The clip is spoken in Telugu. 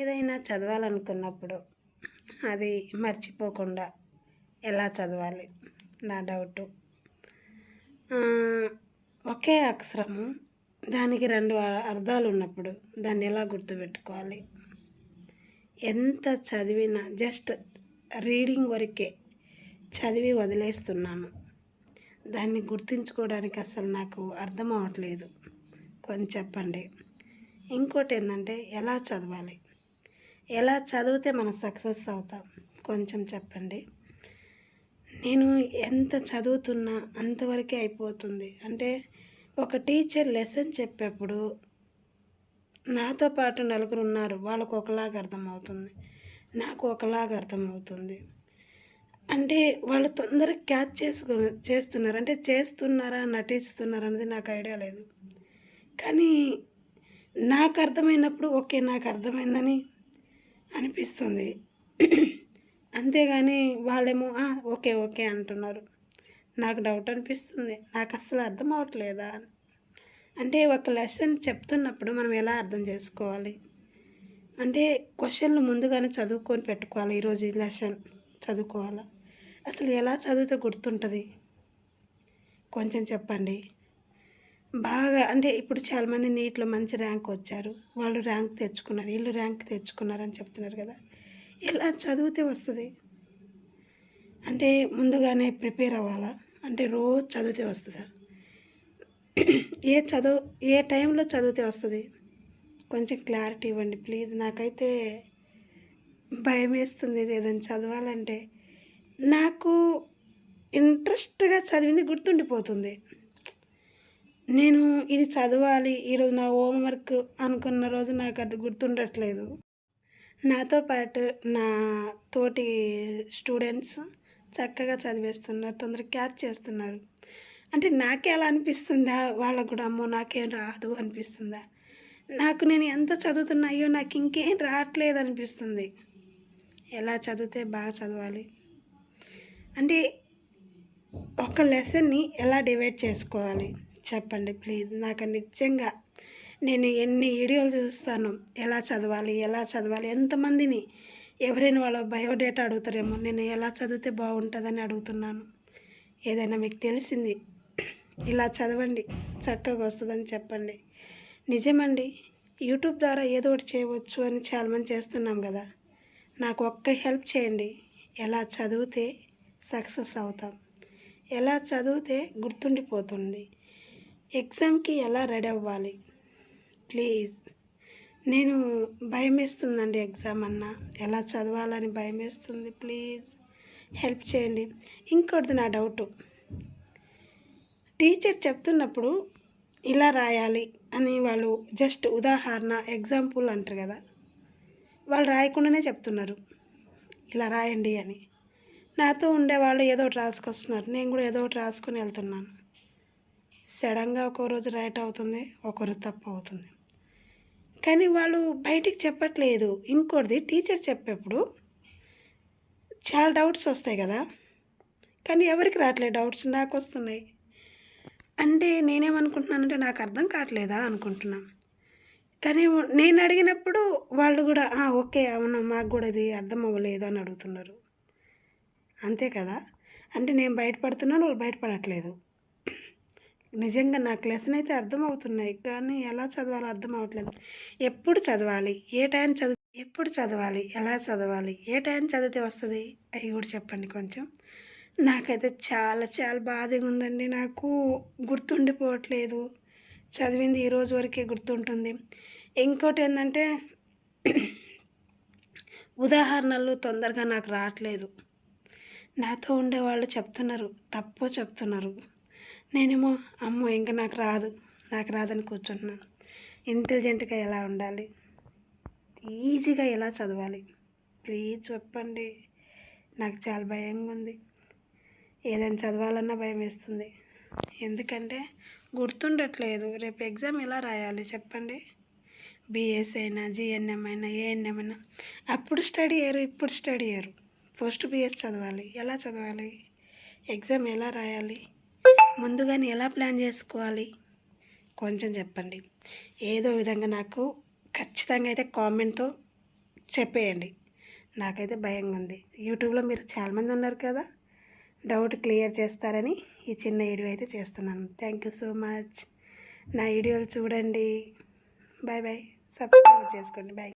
ఏదైనా చదవాలనుకున్నప్పుడు అది మర్చిపోకుండా ఎలా చదవాలి? నా డౌటు. ఒకే అక్షరము దానికి రెండు అర్థాలు ఉన్నప్పుడు దాన్ని ఎలా గుర్తుపెట్టుకోవాలి? ఎంత చదివినా జస్ట్ రీడింగ్ వరకే చదివి వదిలేస్తున్నాను. దాన్ని గుర్తుంచుకోవడానికి అసలు నాకు అర్థం అవ్వట్లేదు కొంచెం చెప్పండి. ఇంకోటి ఏంటంటే ఎలా చదవాలి? ఎలా చదివితే మనం సక్సెస్ అవుతాం? కొంచెం చెప్పండి. నేను ఎంత చదువుతున్నా అంతవరకే అయిపోతుంది. అంటే ఒక టీచర్ లెసన్ చెప్పేప్పుడు నాతో పాటు నలుగురు ఉన్నారు. వాళ్ళకు ఒకలాగా అర్థమవుతుంది. నాకు ఒకలాగా అర్థమవుతుంది. అంటే వాళ్ళు తొందరగా క్యాచ్ చేసుకు చేస్తున్నారు. అంటే చేస్తున్నారా నటిస్తున్నారా అనేది నాకు ఐడియా లేదు. కానీ నాకు అర్థమైనప్పుడు ఓకే నాకు అర్థమైందని అనిపిస్తుంది. అంతేగాని వాళ్ళేమో ఓకే ఓకే అంటున్నారు. నాకు డౌట్ అనిపిస్తుంది. నాకు అస్సలు అర్థం అవ్వట్లేదా అని. అంటే ఒక లెసన్ చెప్తున్నప్పుడు మనం ఎలా అర్థం చేసుకోవాలి? అంటే క్వశ్చన్లు ముందుగానే చదువుకొని పెట్టుకోవాలి ఈరోజు ఈ లెసన్ చదువుకోవాలా? అసలు ఎలా చదివితే గుర్తుంటుంది? కొంచెం చెప్పండి. బాగా అంటే ఇప్పుడు చాలామంది నీటిలో మంచి ర్యాంక్ వచ్చారు. వాళ్ళు ర్యాంక్ తెచ్చుకున్నారు. వీళ్ళు ర్యాంక్ తెచ్చుకున్నారు అని చెప్తున్నారు కదా. ఇలా చదివితే వస్తుంది. అంటే ముందుగానే ప్రిపేర్ అవ్వాలా? అంటే రోజు చదివితే వస్తుందా? ఏ చదువు ఏ టైంలో చదివితే వస్తుంది? కొంచెం క్లారిటీ ఇవ్వండి ప్లీజ్. నాకైతే భయం వేస్తుంది ఏదైనా చదవాలంటే. నాకు ఇంట్రెస్ట్గా చదివింది గుర్తుండిపోతుంది. నేను ఇది చదవాలి ఈరోజు నా హోంవర్క్ అనుకున్న రోజు నాకు అది గుర్తుండట్లేదు. నాతో పాటు నా తోటి స్టూడెంట్స్ చక్కగా చదివేస్తున్నారు తొందరగా క్యాచ్ చేస్తున్నారు. అంటే నాకే అలా అనిపిస్తుందా? వాళ్ళకు కూడా అమ్మో నాకేం రాదు అనిపిస్తుందా? నాకు నేను ఎంత చదువుతున్నాయో నాకు ఇంకేం రావట్లేదు అనిపిస్తుంది. ఎలా చదివితే బాగా చదవాలి. అంటే ఒక లెసన్ని ఎలా డివైడ్ చేసుకోవాలి? చెప్పండి ప్లీజ్. నాకు నిజంగా నేను ఎన్ని వీడియోలు చూస్తాను ఎలా చదవాలి ఎలా చదవాలి ఎంతమందిని ఎవరైనా వాళ్ళ బయోడేటా అడుగుతారేమో నేను ఎలా చదివితే బాగుంటుందని అడుగుతున్నాను. ఏదైనా మీకు తెలిసింది ఇలా చదవండి చక్కగా వస్తుందని చెప్పండి. నిజమండి యూట్యూబ్ ద్వారా ఏదో ఒకటి చేయవచ్చు అని చాలామంది చేస్తున్నాం కదా. నాకు ఒక్క హెల్ప్ చేయండి ఎలా చదివితే సక్సెస్ అవుతాం. ఎలా చదివితే గుర్తుండిపోతుంది. ఎగ్జామ్కి ఎలా రెడీ అవ్వాలి? ప్లీజ్. నేను భయం వేస్తుందండి ఎగ్జామ్ అన్న. ఎలా చదవాలని భయం వేస్తుంది ప్లీజ్. హెల్ప్ చేయండి. ఇంకోటిది నా డౌటు. టీచర్ చెప్తున్నప్పుడు ఇలా రాయాలి అని వాళ్ళు జస్ట్ ఉదాహరణ ఎగ్జాంపుల్ అంటారు కదా. వాళ్ళు రాయకుండానే చెప్తున్నారు. ఇలా రాయండి అని. నాతో ఉండేవాళ్ళు ఏదో ఒకటి రాసుకొస్తున్నారు. నేను కూడా ఏదో ఒకటి రాసుకొని వెళ్తున్నాను. సడన్గా ఒక్కో రోజు రైట్ అవుతుంది ఒక్కో రోజు తప్పు అవుతుంది. కానీ వాళ్ళు బయటికి చెప్పట్లేదు. ఇంకోటిది టీచర్ చెప్పేప్పుడు చాలా డౌట్స్ వస్తాయి కదా. కానీ ఎవరికి రావట్లేదు డౌట్స్ నాకు వస్తున్నాయి. అంటే నేనేమనుకుంటున్నానంటే నాకు అర్థం కావట్లేదా అనుకుంటున్నాను కానీ నేను అడిగినప్పుడు వాళ్ళు కూడా ఓకే అవును మాకు కూడా ఇది అర్థం అవ్వలేదు అని అడుగుతున్నారు. అంతే కదా. అంటే నేను బయటపడుతున్నాను వాళ్ళు బయటపడట్లేదు. నిజంగా నాకు లెసన్ అయితే అర్థమవుతున్నాయి కానీ ఎలా చదవాలో అర్థం అవ్వట్లేదు. ఎప్పుడు చదవాలి? ఏ టైం చదువు ఎప్పుడు చదవాలి? ఎలా చదవాలి? ఏ టైం చదివితే వస్తుంది? అవి కూడా చెప్పండి కొంచెం. నాకైతే చాలా చాలా బాధగా ఉందండి. నాకు గుర్తుండిపోవట్లేదు. చదివింది ఈ రోజు వరకే గుర్తుంటుంది. ఇంకోటి ఏంటంటే ఉదాహరణలు తొందరగా నాకు రావట్లేదు. నాతో ఉండేవాళ్ళు చెప్తున్నారు తప్పు చెప్తున్నారు. నేనేమో అమ్మో ఇంకా నాకు రాదు నాకు రాదని కూర్చుంటున్నాను. ఇంటెలిజెంట్గా ఎలా ఉండాలి? ఈజీగా ఎలా చదవాలి? ప్లీజ్ చెప్పండి. నాకు చాలా భయంగా ఉంది ఏదైనా చదవాలన్నా భయం వేస్తుంది ఎందుకంటే గుర్తుండట్లేదు రేపు ఎగ్జామ్ ఎలా రాయాలి చెప్పండి? బీఎస్ అయినా జిఎన్ఎం అయినా ఏఎన్ఎం అయినా. అప్పుడు స్టడీ అయ్యారు ఇప్పుడు స్టడీ అయ్యారు పోస్ట్ బీఎస్ చదవాలి. ఎలా చదవాలి? ఎగ్జామ్ ఎలా రాయాలి? ముందుగానే ఎలా ప్లాన్ చేసుకోవాలి? కొంచెం చెప్పండి. ఏదో విధంగా నాకు ఖచ్చితంగా అయితే కామెంట్తో చెప్పేయండి. నాకైతే భయంగా ఉంది. యూట్యూబ్లో మీరు చాలామంది ఉన్నారు కదా డౌట్ క్లియర్ చేస్తారని ఈ చిన్న వీడియో అయితే చేస్తున్నాను. Thank you so much. నా వీడియోలు చూడండి. Bye bye. సబ్స్క్రైబ్ చేసుకోండి. బాయ్.